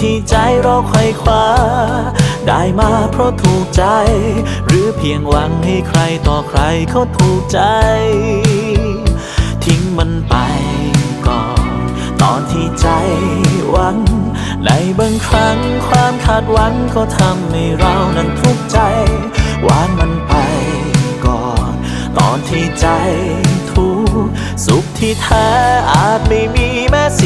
ที่ใจเราไขว่คว้า ได้มาเพราะถูกใจ หรือเพียงหวังให้ใครต่อใครเขาถูกใจ ทิ้งมันไปก่อน ตอนที่ใจหวัง ในบางครั้งความคาดหวังก็ทำให้เรานั้นทุกข์ใจวางมันไปก่อน ตอนที่ใจทุกข์สุขที่แท้อาจไม่มีแม้สิ